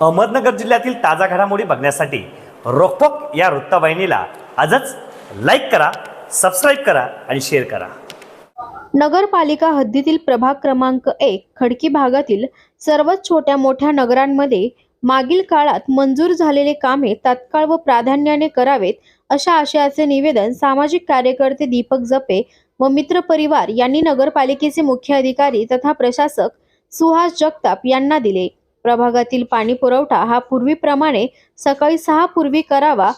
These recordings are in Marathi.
अहमदनगर जिल्ह्यातील ताजा घडामोडी बघण्यासाठी रोकटोक या वृत्तवाहिनीला आजच लाईक करा सबस्क्राईब करा आणि शेअर करा. नगरपालिका हद्दीतील प्रभाग क्रमांक एक खडकी भागातील सर्वच छोट्या मोठ्या नगरांमध्ये मागील काळात मंजूर झालेले कामे तात्काळ व प्राधान्याने करावेत अशा आशयाचे निवेदन सामाजिक कार्यकर्ते दीपक जपे व मित्र परिवार यांनी नगरपालिकेचे मुख्य अधिकारी तथा प्रशासक सुहास जगताप यांना दिले. प्रभागातील पाणी पुरवठा हा पूर्वीप्रमाणे सकाळी सहा पूर्वी करावा.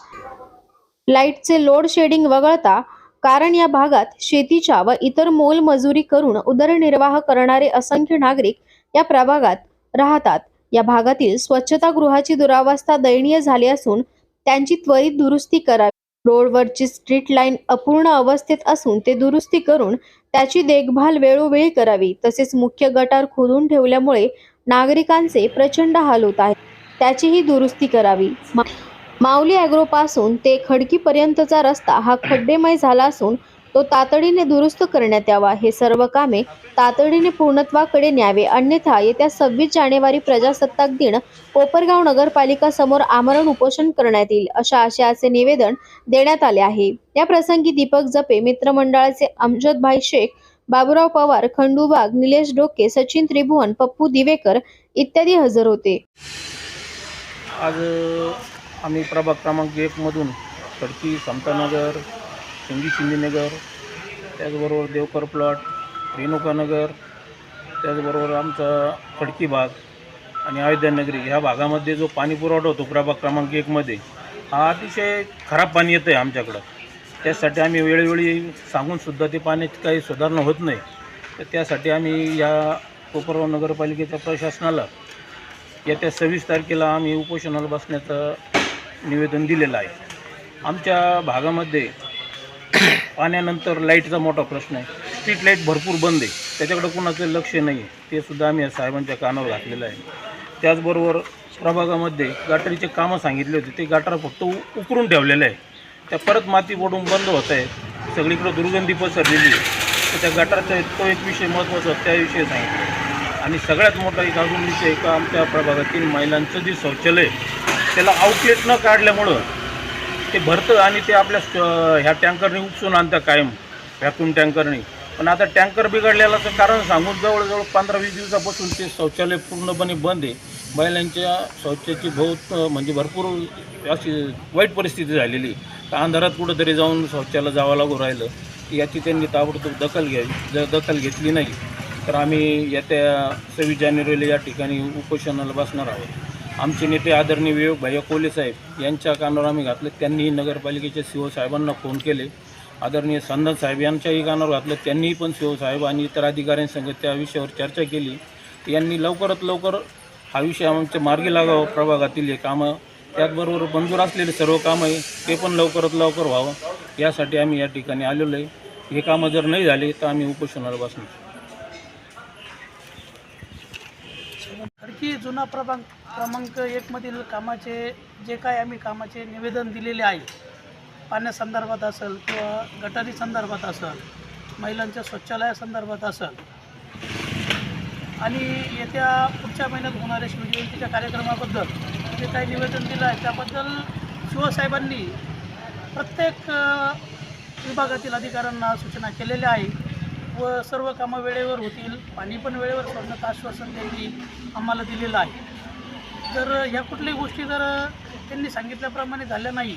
लाईटचे लोड शेडिंग वगळता कारण या भागात शेतीच्या व इतर मोलमजुरी करून उदरनिर्वाह करणारे असंख्य नागरिक या प्रभागात राहतात. या भागातील स्वच्छतागृहाची दुरावस्था दयनीय झाली असून त्यांची त्वरित दुरुस्ती करावी. रोडवरची स्ट्रीट लाईन अपूर्ण अवस्थेत असून ते दुरुस्ती करून त्याची देखभाल वेळोवेळी करावी. तसेच मुख्य गटार खोदून ठेवल्यामुळे नागरिकांचे प्रचंड हाल होत आहेत. त्याचीही दुरुस्ती करावी. माऊली माऊली ॲग्रोपासून ते खडकीपर्यंतचा रस्ता हा खड्डेमय झाला असून तो तातडीने दुरुस्त करण्यात यावा. हे सर्व कामे तातडीने पूर्णत्वाकडे न्यावे. अन्यथा येत्या सव्वीस जानेवारी प्रजासत्ताक दिन कोपरगाव नगरपालिका समोर आमरण उपोषण करण्यात येईल अशा आशयाचे निवेदन देण्यात आले आहे. या प्रसंगी दीपक जपे मित्रमंडळाचे अमजदभाई शेख बाबुराव पवार खंडू वाघ निलेश डोके सचिन त्रिभुवन पप्पू दिवेकर इत्यादी हजर होते. आज आम्ही प्रभाग क्रमांक एकमधून खडकी समतानगर सिंगी शिंदेनगर त्याचबरोबर देवकर प्लॉट रेणुकानगर त्याचबरोबर आमचा खडकी भाग आणि अयोध्यानगरी ह्या भागामध्ये जो पाणी पुरवठा होतो प्रभाग क्रमांक एकमध्ये हा अतिशय खराब पाणी येतं आहे आमच्याकडं. त्यासाठी आम्ही वेळोवेळी सांगूनसुद्धा ते पाण्याची काही सुधारणा होत नाही. तर त्यासाठी आम्ही या कोपरगाव नगरपालिकेच्या प्रशासनाला येत्या सव्वीस तारखेला आम्ही उपोषणाला बसण्याचं निवेदन दिलेलं आहे. आमच्या भागामध्ये पाण्यानंतर लाईटचा मोठा प्रश्न आहे. स्ट्रीट लाइट भरपूर बंद आहे. त्याच्याकडं कुणाचं लक्ष नाही आहे ते सुद्धा आम्ही या साहेबांच्या कानावर घातलेलं आहे. त्याचबरोबर प्रभागामध्ये गाठरीचे कामं सांगितले होते. ते गटार फक्त उ उकरून ठेवलेलं आहे. त्या परत माती पडून बंद होत आहे सगळीकडं दुर्गंधी पसरलेली आहे. तर त्या गटारचा तो एक विषय महत्त्वाचा त्याविषयी सांगितलं. आणि सगळ्यात मोठा एक अजून विषय का? आमच्या प्रभागातील महिलांचं जे शौचालय त्याला आउटलेट न काढल्यामुळं ते भरतं आणि ते आपल्या ह्या टँकरने उपसून आणतं कायम व्हॅक्यूम टँकरने. पण आता टँकर बिघडलेल्याचं कारण सांगून जवळजवळ पंधरा वीस दिवसापासून ते शौचालय पूर्णपणे बंद आहे. महिलांच्या शौचाची बहुत म्हणजे भरपूर अशी वाईट परिस्थिती झालेली आहे. तर अंधारात कुठंतरी जाऊन शौचाला जावं लागू राहिलं याची त्यांनी ताबडतोब दखल घ्यावी जर दखल घेतली नाही तर आम्ही येत्या सव्वीस जानेवारीला या ठिकाणी उपोषणाला बसणार आहोत. आमचे नेते आदरणीय विवेक भैया कोले साहेब यांच्या कानावर आम्ही घातलं. त्यांनीही नगरपालिकेच्या शिवसाहेबांना साहेबांना फोन केले. आदरणीय संदन साहेब यांच्याही कानावर घातलं. त्यांनीही पण शिवसाहेब साहेब आणि इतर अधिकाऱ्यांसंग त्या विषयावर चर्चा केली. यांनी लवकरात लवकर हा विषय आमच्या मार्गी लागावं प्रभागातील हे कामं. त्याचबरोबर मंजूर असलेले सर्व कामं आहे ते पण लवकरात लवकर व्हावं. यासाठी आम्ही या ठिकाणी आलेलो आहे. हे कामं जर नाही झाले तर आम्ही उपोषणाला बसणार. खडकी जुना प्रभाग क्रमांक एकमधील कामाचे जे काय आम्ही कामाचे निवेदन दिलेले आहे पाण्यासंदर्भात असेल किंवा गटारी संदर्भात असेल महिलांच्या शौचालयासंदर्भात असेल आणि येत्या पुढच्या महिन्यात होणाऱ्या शिवजयंतीच्या कार्यक्रमाबद्दल जे काही निवेदन दिलं आहे त्याबद्दल शिवसाहेबांनी प्रत्येक विभागातील अधिकाऱ्यांना सूचना केलेल्या आहे व सर्व कामं वेळेवर होतील. पाणी पण वेळेवर सोडण्याचं आश्वासन त्यांनी आम्हाला दिलेलं आहे. तर ह्या कुठल्याही गोष्टी जर त्यांनी सांगितल्याप्रमाणे झाल्या नाही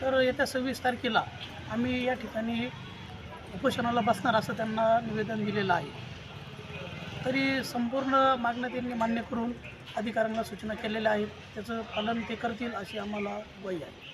तर येत्या सव्वीस तारखेला आम्ही या ठिकाणी उपोषणाला बसणार असं त्यांना निवेदन दिलेलं आहे. तरी संपूर्ण मागण्या त्यांनी मान्य करून अधिकाऱ्यांना सूचना केलेल्या आहेत. त्याचं पालन ते करतील अशी आम्हाला वय आहे.